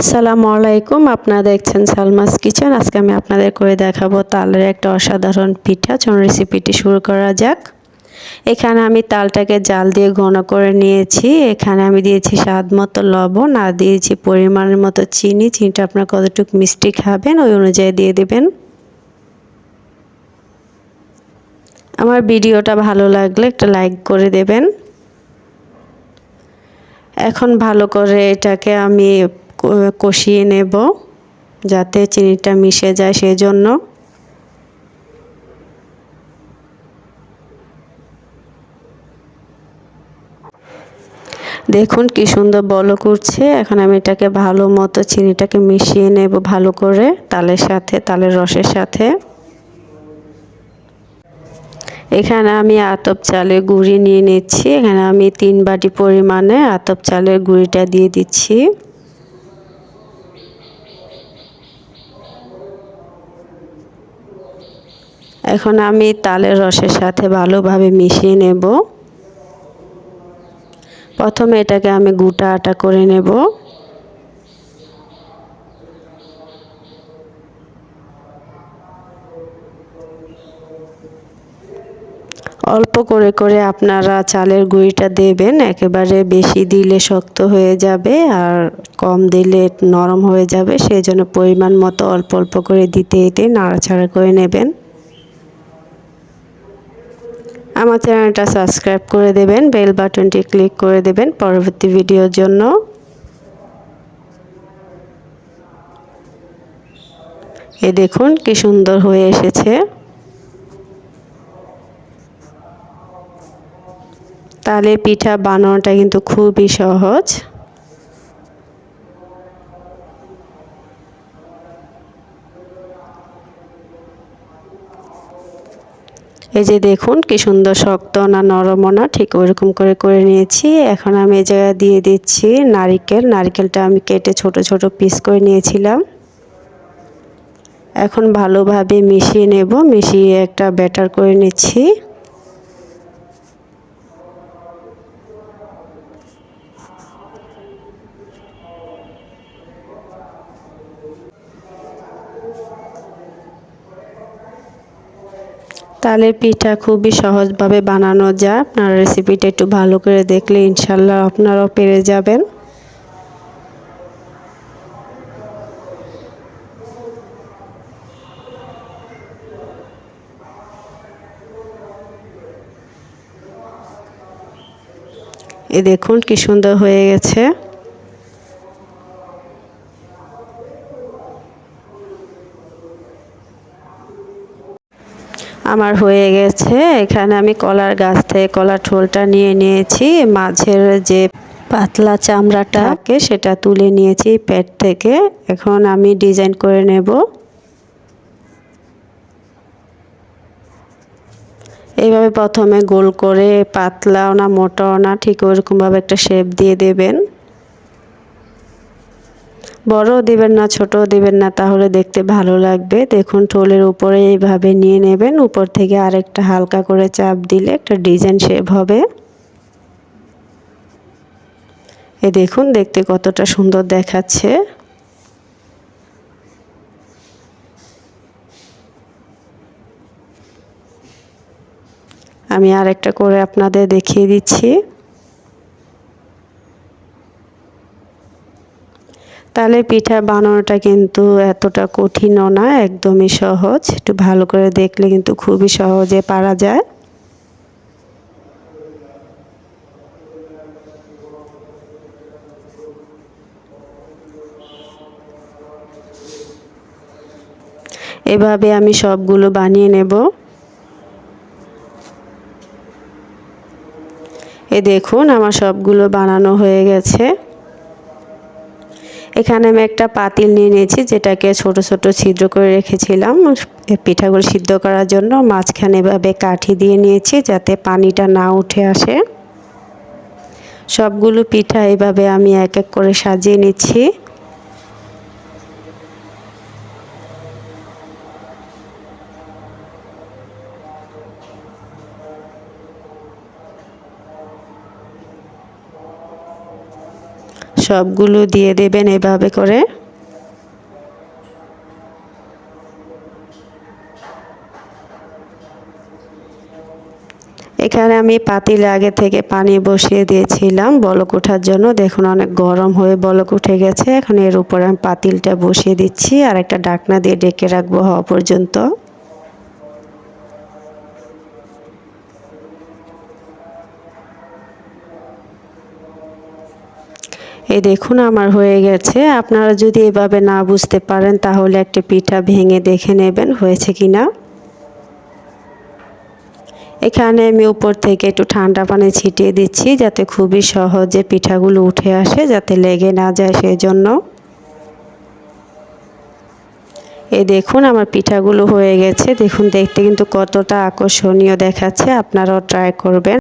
আসসালামু আলাইকুম। আপনারা দেখছেন সালমাস কিচেন। আজকে আমি আপনাদের করে দেখাবো তালের একটা অসাধারণ পিঠা। চলুন রেসিপিটি শুরু করা যাক। এখানে আমি তালটাকে জাল দিয়ে ঘন করে নিয়েছি। এখানে আমি দিয়েছি স্বাদ মতো লবণ আর দিয়েছি পরিমাণের মতো চিনি। চিনিটা আপনার কতটুকু মিষ্টি খাবেন ওই অনুযায়ী দিয়ে দেবেন। আমার ভিডিওটা ভালো লাগলে একটা লাইক করে দেবেন। এখন ভালো করে এটাকে আমি কষিয়ে নেব যাতে চিনিটা মিশে যায় সেই জন্য দেখুন কি সুন্দর বল করছে। এখন আমি এটাকে ভালো মতো চিনিটাকে মিশিয়ে নেব ভালো করে তালের সাথে, তালের রসের সাথে। এখানে আমি আতপ চালের গুঁড়ি নিয়ে নিচ্ছি। এখানে আমি তিন বাটি পরিমাণে আতপ চালের গুঁড়িটা দিয়ে দিচ্ছি। এখন আমি তালের রসের সাথে ভালোভাবে মিশিয়ে নেব। প্রথমে এটাকে আমি গুটা আটা করে নেব। অল্প করে করে আপনারা চালের গুঁড়িটা দেবেন, একেবারে বেশি দিলে শক্ত হয়ে যাবে আর কম দিলে নরম হয়ে যাবে, সেই জন্য পরিমাণ মতো অল্প অল্প করে দিতে দিতে নাড়াচাড়া করে নেবেন। আমার চ্যানেলটা সাবস্ক্রাইব করে দেবেন, বেল বাটনটি ক্লিক করে দেবেন পরবর্তী ভিডিওর জন্য। এ দেখুন কি সুন্দর হয়ে এসেছে। তালে পিঠা বানানোটা কিন্তু খুবই সহজ। এই যে দেখুন কি সুন্দর শক্ত না নরম না, ঠিক ওইরকম করে করে নিয়েছি। এখন আমি এই জায়গায় দিয়ে দিচ্ছি নারিকেল। নারিকেলটা আমি কেটে ছোট ছোট পিস করে নিয়েছিলাম। এখন ভালোভাবে মিশিয়ে নেব। মিশিয়ে একটা ব্যাটার করে নিচ্ছি। তালের পিঠা খুবই সহজভাবে বানানো যায়। আপনার রেসিপিটা একটু ভালো করে দেখলে ইনশাল্লাহ আপনারাও পেরে যাবেন। এ দেখুন কি সুন্দর হয়ে গেছে। আমার হয়ে গেছে। এখানে আমি কলার গাছ থেকে কলার ঠোলটা নিয়ে নিয়েছি। মাঝের যে পাতলা চামড়াটাকে সেটা তুলে নিয়েছি পেট থেকে। এখন আমি ডিজাইন করে নেব। এইভাবে প্রথমে গোল করে পাতলাও না, মোটাও না, ঠিক ওরকমভাবে একটা শেপ দিয়ে দেবেন। বড়ও দিবেন না, ছোটও দিবেন না, তাহলে দেখতে ভালো লাগবে। দেখুন, ঠোলের উপরে এইভাবে নিয়ে নেবেন, উপর থেকে আরেকটা হালকা করে চাপ দিলে একটা ডিজাইন শেপ হবে। এ দেখুন, দেখতে কতটা সুন্দর দেখাচ্ছে। আমি আরেকটা করে আপনাদের দেখিয়ে দিচ্ছি। তালে পিঠা বানানোটা কিন্তু এতটা কঠিনও না, একদমই সহজ। একটু ভালো করে দেখলে কিন্তু খুবই সহজে পারা যায়। এভাবে আমি সবগুলো বানিয়ে নেব। এ দেখুন, আমার সবগুলো বানানো হয়ে গেছে। এখানে আমি একটা পাতিল নিয়ে নিয়েছি, যেটাকে ছোট ছোট ছিদ্র করে রেখেছিলাম। পিঠাগুলো সিদ্ধ করার জন্য মাঝখানে এভাবে কাঠি দিয়ে নিয়েছি, যাতে পানিটা না উঠে আসে। সবগুলো পিঠা এভাবে আমি এক এক করে সাজিয়ে নিচ্ছি। সবগুলো দিয়ে দেবেন এভাবে করে। এখানে আমি পাতিল আগে থেকে পানি বসিয়ে দিয়েছিলাম বলক ওঠার জন্য। দেখুন অনেক গরম হয়ে বলক উঠে গেছে। এখন এর উপরে আমি পাতিলটা বসিয়ে দিচ্ছি আর একটা ডাকনা দিয়ে ডেকে রাখব হওয়া পর্যন্ত। এই দেখুন, আমার হয়ে গেছে। আপনারা যদি এভাবে না বুঝতে পারেন, তাহলে একটা পিঠা ভেঙে দেখে নেবেন, হয়েছে কি না। এখানে আমি উপর থেকে একটু ঠান্ডা পানি ছিটিয়ে দিচ্ছি, যাতে খুবই সহজে পিঠাগুলো উঠে আসে, যাতে লেগে না যায় সেই জন্য এই দেখুন, আমার পিঠাগুলো হয়ে গেছে। দেখুন, দেখতে কিন্তু কতটা আকর্ষণীয় দেখাচ্ছে। আপনারাও ট্রাই করবেন।